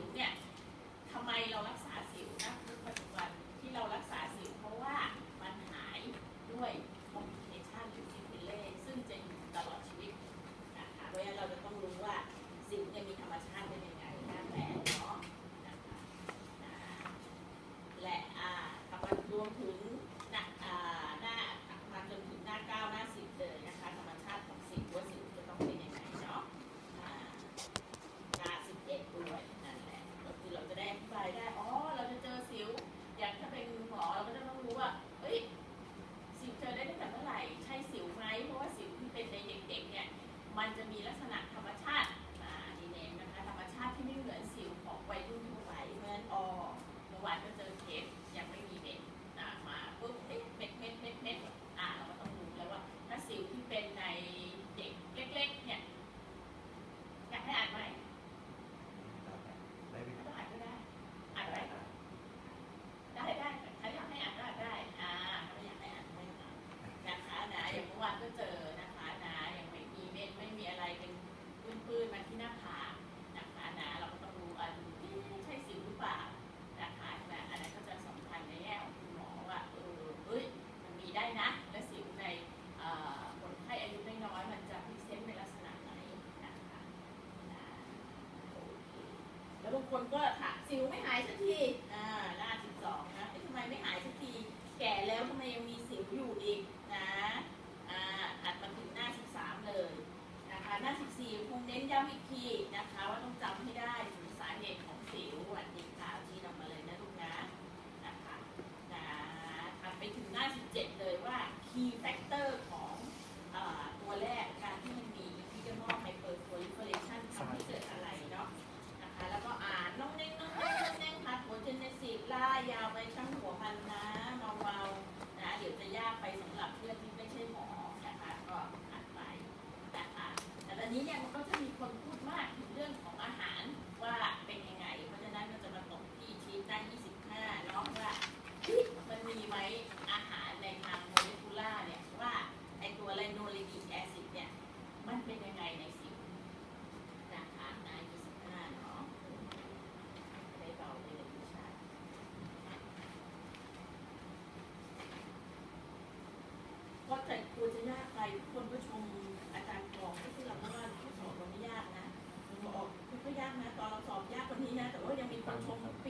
วเนี่ยทำไมเรารัก คนก็ถามสิวไม่หายสักที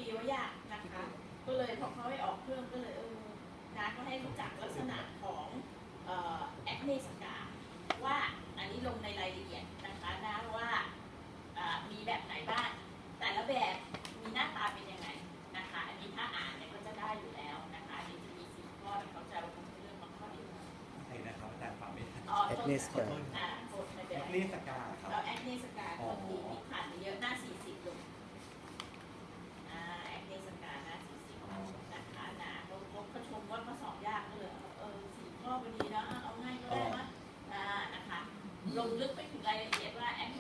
ีว่ายากนะคะ ก็เลยพอเขาไม่ออกเครื่องก็เลยเออน้าก็ให้รู้จักลักษณะของแอคเนสกาว่าอันนี้ลงในรายละเอียดนะคะน้าว่ามีแบบไหนบ้าง แต่ละแบบมีหน้าตาเป็นยังไงนะคะ อันนี้ถ้าอ่านเนี่ยก็จะได้อยู่แล้วนะคะอันนี้จะมีสี่ข้อเขาจะลงเรื่องมาข้อเดียวใช่นะครับอาจารย์ฟังไม่ทันแอคเนสกา luôn trước mấy ngày vậy ra em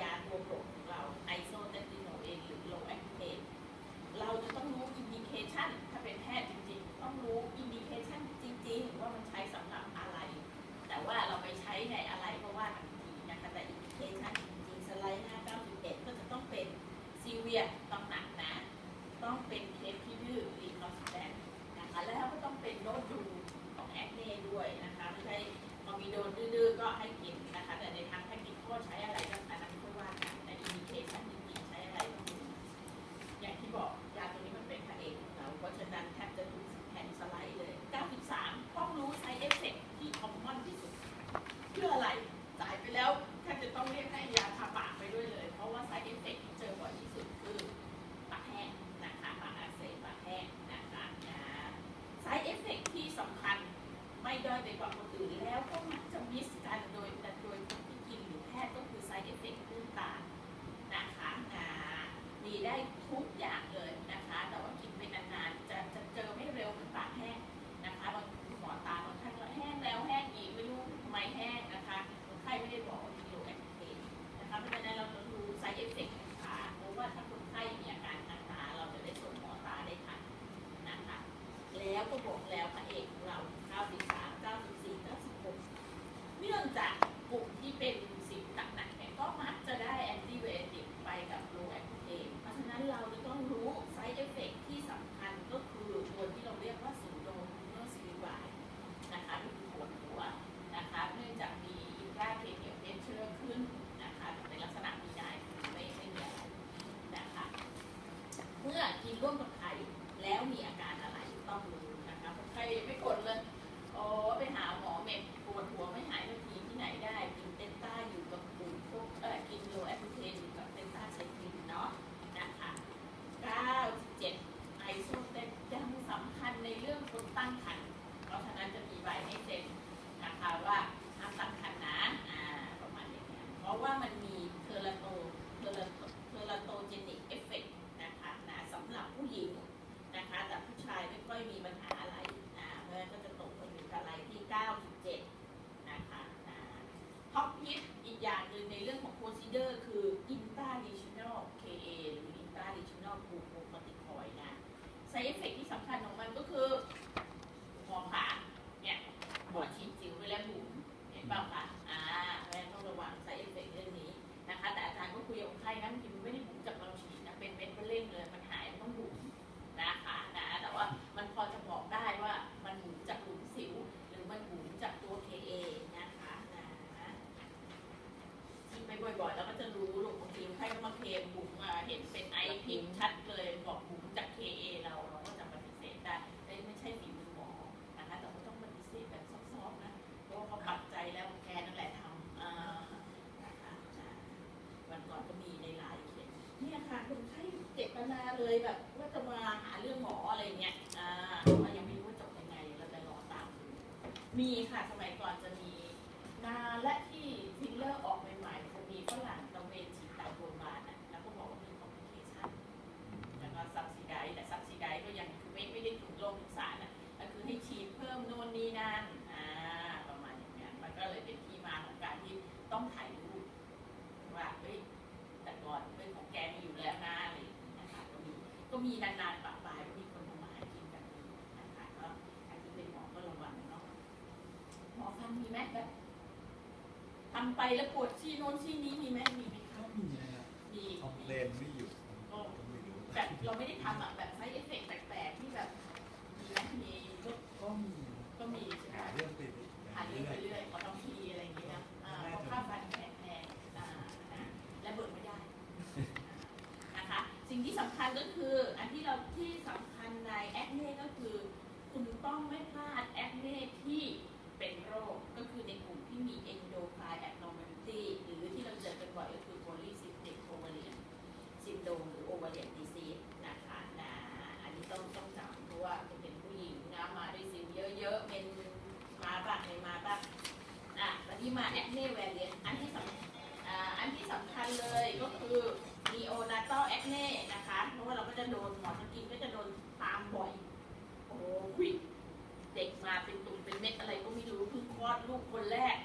ยาตัวโปรด สำคัญ ไม่ด้อยไปกว่าคนอื่นแล้วก็ไใช้เอฟเฟก มีค่ะสมัยก่อนจะมีนาและที่ซิลเลอร์ออกใหม่ๆจะมีฝรั่งตะเวนฉีดตามโรงพยาบาลนะแล้วก็บอกว่ามีคอมพลิเคชันแล้วก็ซับซิไดแต่ซับซิไดก็ยังไม่ไม่ได้ถูกโรงถูกสานะก็คือให้ฉีดเพิ่มโน่นนี่นั่นอ่าประมาณอย่างเงี้ยมันก็เลยเป็นที่มาของการที่ต้องถ่ายรูปว่าเฮ้ยแต่ก่อนเป็นของแกมีอยู่แล้วนะอะไรนะคะก็มีก็มีนาน มีไหมแบบทำไปแล้วปวดที่โน้นที่นี้มีไหมมีไหมคะก็มีนะครับมีคอมเพลนไม่อยู่ก็ไม่แบบเราไม่ได้ทำอะแบบใช้เอฟเฟกต์แปลกๆที่แบบมีไหมมีก็มีก็มีใช่ไหมหาเรื่องไปหาเรื่องไปเรื่อยขอต้องทีอะไรอย่างเงี้ยนะอ่าพอค่าฟันแพงแนะและเบิกไม่ได้นะคะ สิ่งที่สำคัญก็คือ อันที่เราที่สำคัญในแอคเน่ก็คือ คุณต้องไม่พลาดแอคเน่ที่ เป็นโรคก็คือในกลุ่มที่มี endocrine abnormality หรือที่เราเจอกันบ่อยก็คือ polycystic ovarian syndrome หรือ ovarian disease นะคะนะอันนี้ต้องต้องจำเพราะว่าจะเป็นผู้หญิงนะมาด้วยซิวเยอะๆ เป็นมาบ้างไมาบ้างอะตอนนี้มา acne variant อันที่สำอันที่สำคัญเลยก็คือ neonatal acne นะคะ เพราะว่าเราก็จะโดนหมอจะกินก็จะโดนตามบ่อย โอ้ยเด็กมาเป็นตุ่มเป็นเม็ดอะไร อดลูกคนแรก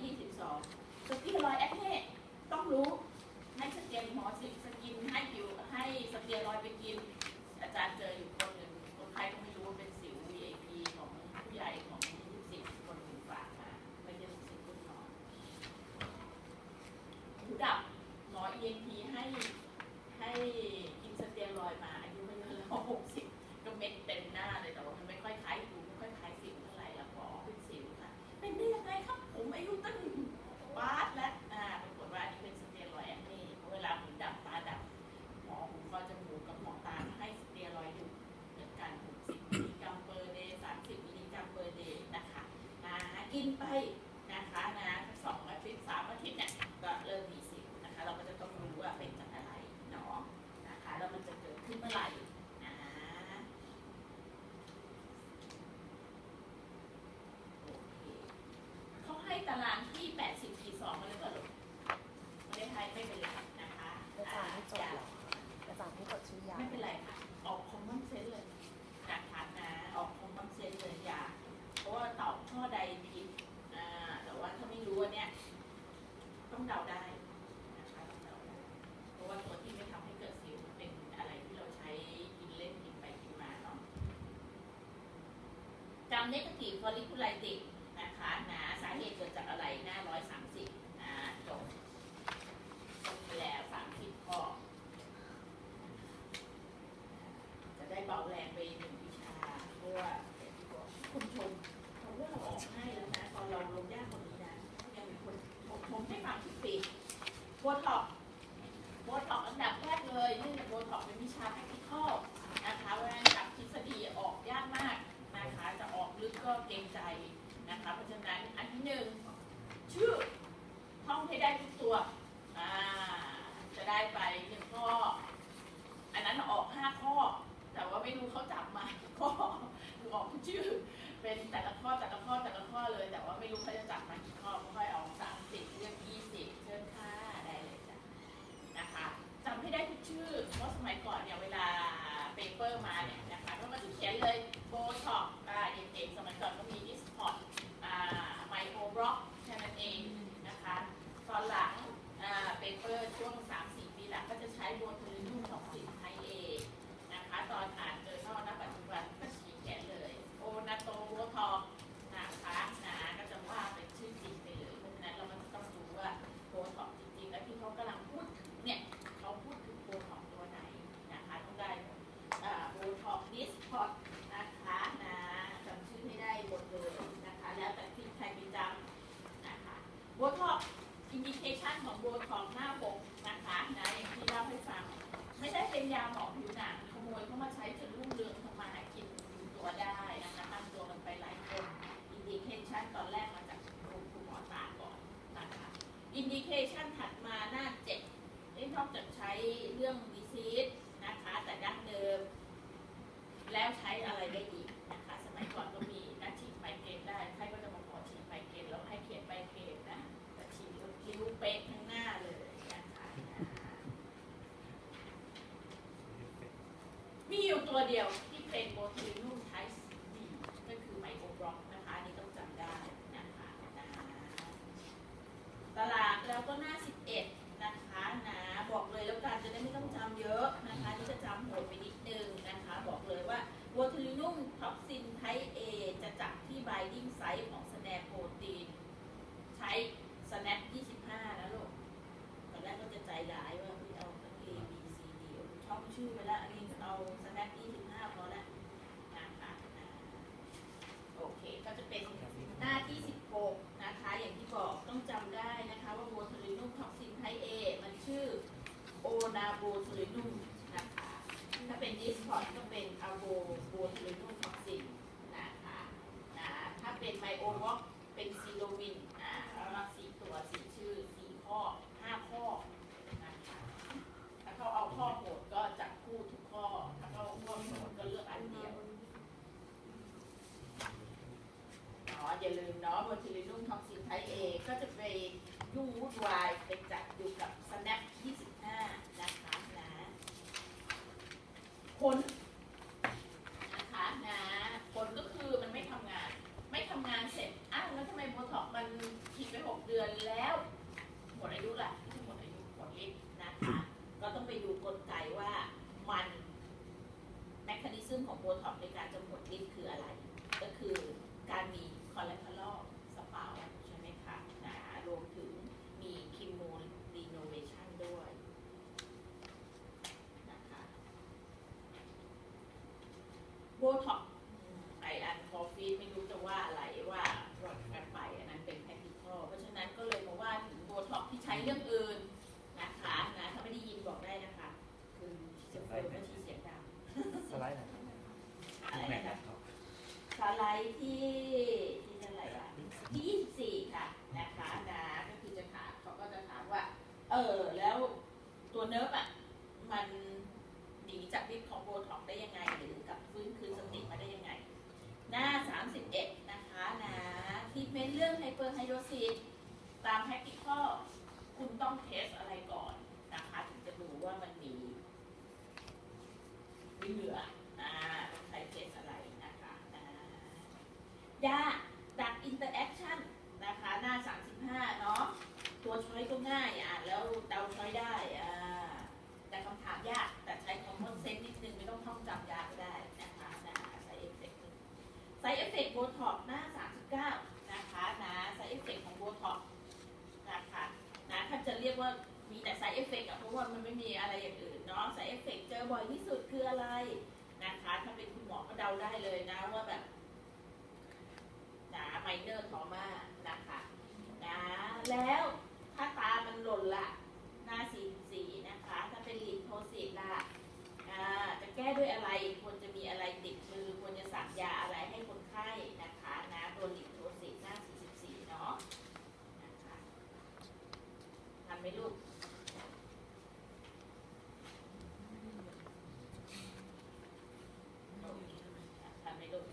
22คือพี่ ไม่เป็นไรนะคะอาจารย์ไม่จบอกาจารย์ไม่กดชื่อยาไม่เป็นไรค่ะ ออกคอมมอนเซนเลยจากทันนะออกคอมมอนเซนเลยอย่าเพราะว่าตอบข้อใดผิดแต่ว่าถ้าไม่รู้เนี่ยต้องเดาได้นะคะเพราะว่าตัวที่ไม่ทำให้เกิดสิวเป็นอะไรที่เราใช้กินเล่นกินไปกินมาเนาะจำเนกาทีฟอลิคูไลติก 我老่นั้นเองนะคะ ตอนหลังเปเปอร์ช่วง 3-4 ปีหลังก็จะใช้บนพื้น บัวทอกอินดิเคชันของบัวทอกหน้าปกนะคะนะอย่างที่เล่าให้ฟัง ไม่ได้เป็นยาหมอผิวหนังขโมยเข้ามาใช้จนรุ่งเรืองทำมาหากินตัวได้นะคะตั้งตัวมันไปหลายคนอินดิเคชันตอนแรกมาจากคุณหมอตาก่อนนะคะอินดิเคชันถัดมาหน้าเจ็ดนอกจะใช้เรื่อง เดียว aprendiz pode também. ตามแฮกกิข้อ คุณต้องเทส แล้วถ้าตามันหล่นละหน้าสีสีนะคะ ถ้าเป็นลิมโทสิตล่ะจะแก้ด้วยอะไรควรจะมีอะไรติดมือควรจะสั่งยาอะไรให้คนไข้นะคะนะตัวลิปโทสิตหน้า44เนาะนะคะทันไหมลูก ทันไหมลูก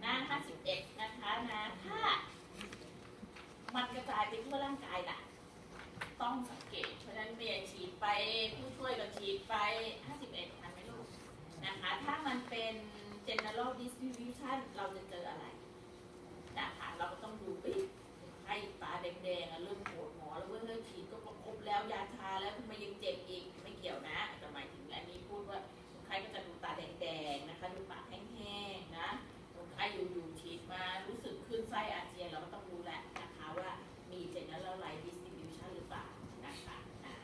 หน้า 51 นะคะนะ ถ้า มันกระจายไป ทั่วร่างกายล่ะต้องสังเกต เพราะฉะนั้นเมียฉีดไปผู้ช่วยก็ฉีดไป 51ทันไหมลูกนะคะ ถ้ามันเป็น general distribution เราจะเราก็ต้องดูไปให้ตาแดงๆอะเริ่มปวดหมอแล้วเว้ยเริ่มฉีดก็ประคบแล้วยาชาแล้วทำไมยังเจ็บอีกไม่เกี่ยวนะแต่หมายถึงอันนี้พูดว่าคนไข้ก็จะดูตาแดงๆนะคะดูปากแห้งๆนะคนไข้อยู่ๆฉีดมารู้สึกขึ้นไส้อาเจียนเราก็ต้องรู้แหละนะคะว่ามี general distribution หรือเปล่านะคะอ่า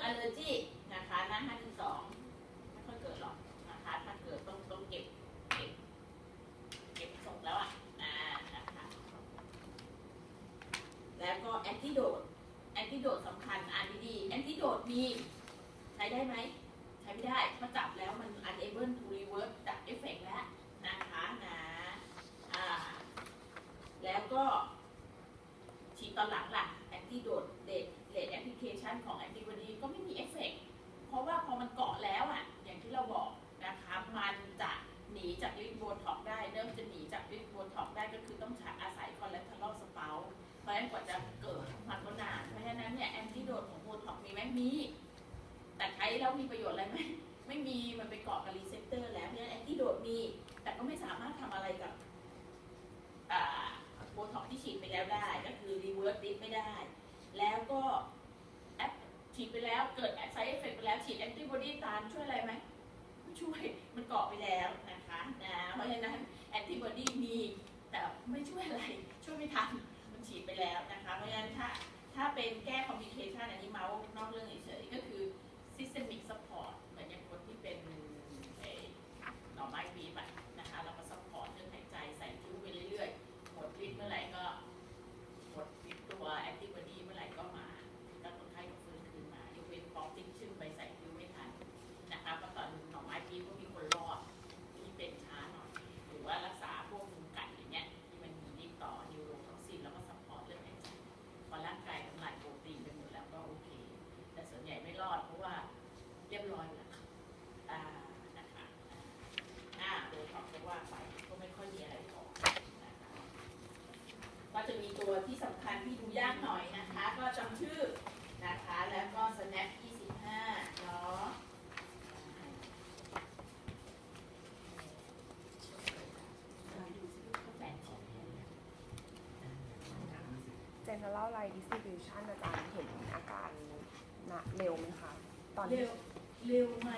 ส่วนเลอร์จีนะคะหน้า52ไม่ค่อยเกิดหรอกนะคะ ถ้าเกิดต้องต้องเก็บเก็บเก็บส่งแล้วอะอ่านะคะแล้วก็แอนติโดดแอนติโดดสำคัญอ่านดีๆแอนติโดดมีใช้ได้ไหม ราะฉะนั้นกว่าจะเกิดมันก็นาน เพราะฉะนั้นเนี่ยแอนติโดดของโบท็อกมีไหมมี แต่ใช้แล้วมีประโยชน์อะไรไหมไม่มี มันไปเกาะกับรีเซพเตอร์แล้ว เพราะฉะนั้นแอนติโดดมี แต่ก็ไม่สามารถทำอะไรกับโบท็อกที่ฉีดไปแล้วได้ ก็คือรีเวิร์สดิไม่ได้ แล้วก็แอปฉีดไปแล้ว เกิดไซเอฟเฟกไปแล้ว ฉีดแอนติบอดีตามช่วยอะไรไหมช่วย มันเกาะไปแล้วนะคะนะเพราะฉะนั้นแอนติบอดีมี แต่ไม่ช่วยอะไร ช่วยไม่ทัน ฉีดไปแล้วนะคะ เพราะฉะนั้นถ้าถ้าเป็นแก้คอมพลิเคชันอันนี้เมาส์นอกเรื่องเฉยๆก็คือ systemic support จะมีตัวที่สำคัญที่ดูยากหน่อยนะคะ ก็จำชื่อนะคะ แล้วก็ snap 25เนาะดูสิลูกเขาแบ่งของให้เนี่ย general light distribution อาจารย์เห็นอาการหนักเร็วไหมคะ ตอนที่เร็วเร็วไหม